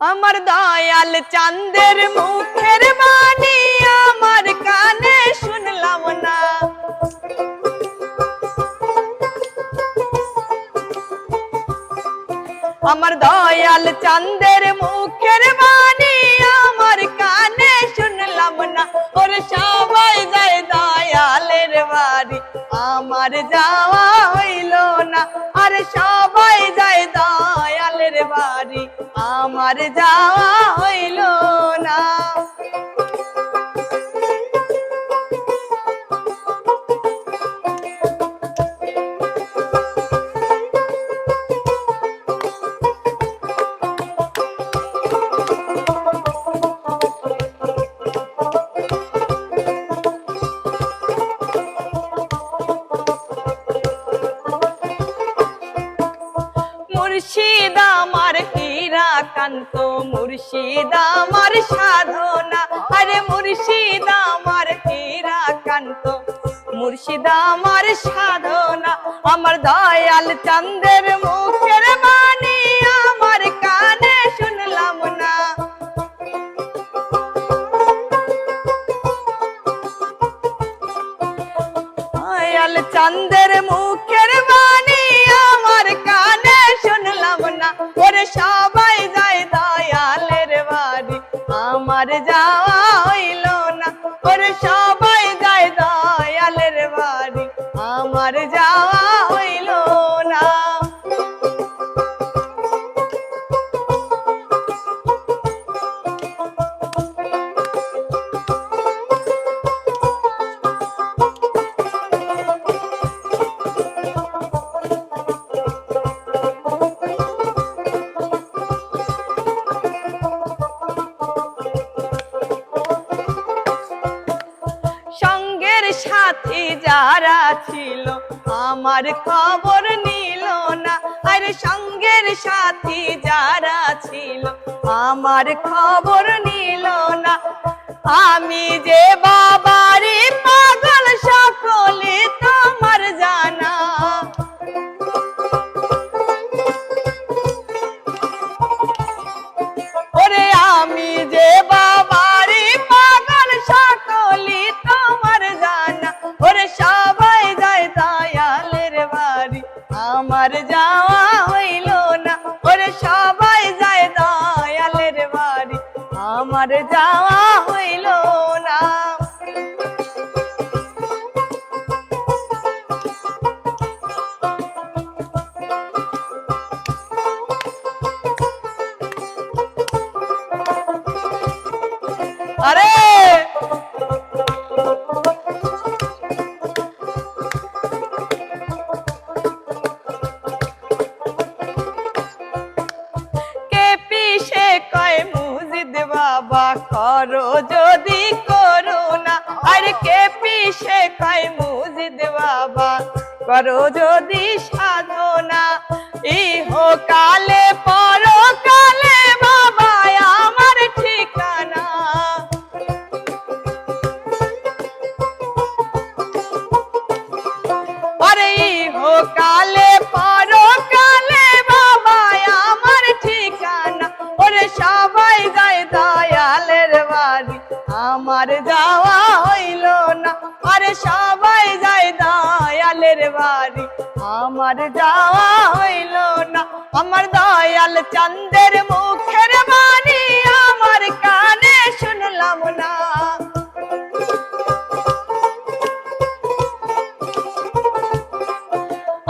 আমার দয়াল চাঁদের মুখের বাণী আমার কানে শুনলাম না। আমার দয়াল চাঁদের মুখের বাণী আমার যাওয়া হইল না। মুর্শিদ আমার হীরা কান্ত মুর্শিদ আমার সাধনা। আরে মুর্শিদ আমার হীরা কান্ত। মুর্শিদ আমার সাধনা, আমার দয়াল চন্দের মুখের বাণী আমার কানে শুনলাম না। দয়াল চন্দের মুখের বাণী আমার কানে শুনলাম না। ওরে সবাই আমার যাওয়া হইল সাথী যারা ছিল, আমার খবর নিল না। আর সঙ্গের সাথী যারা ছিল, আমার খবর নিল না। আমি যে বাবারি পাগল সকলে তোমার আমার যাওয়া হইল না। ওরে সবাই যায় দয়ালের বাড়ি। আমার যাওয়া হইল না। আরে বাবা করো যদি করো না আর কে পিসে খাই মুজিদ বাবা? করো যদি সাধনা আমার যাওয়া হইল না। আরে সবাই যায় দয়ালের বাড়ি। আমার যাওয়া হইল না। আমার দয়াল চন্দের মুখের বাণী আমার কানে শুনলাম না।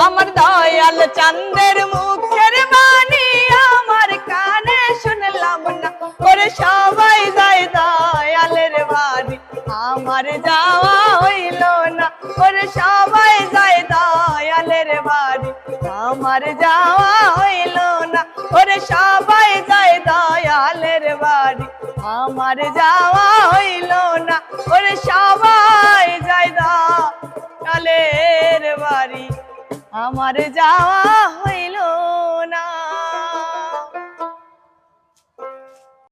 আমার দয়াল চন্দের মুখের আমার যাওয়া হইল না। ওরে সবাই যায় দয়ালের বাড়ি। আমার যাওয়া হইল না। ওরে সবাই যায় দয়ালের বাড়ি। আমার যাওয়া হইল না। ওরে সবাই যায় দয়ালের বাড়ি। আমার যাওয়া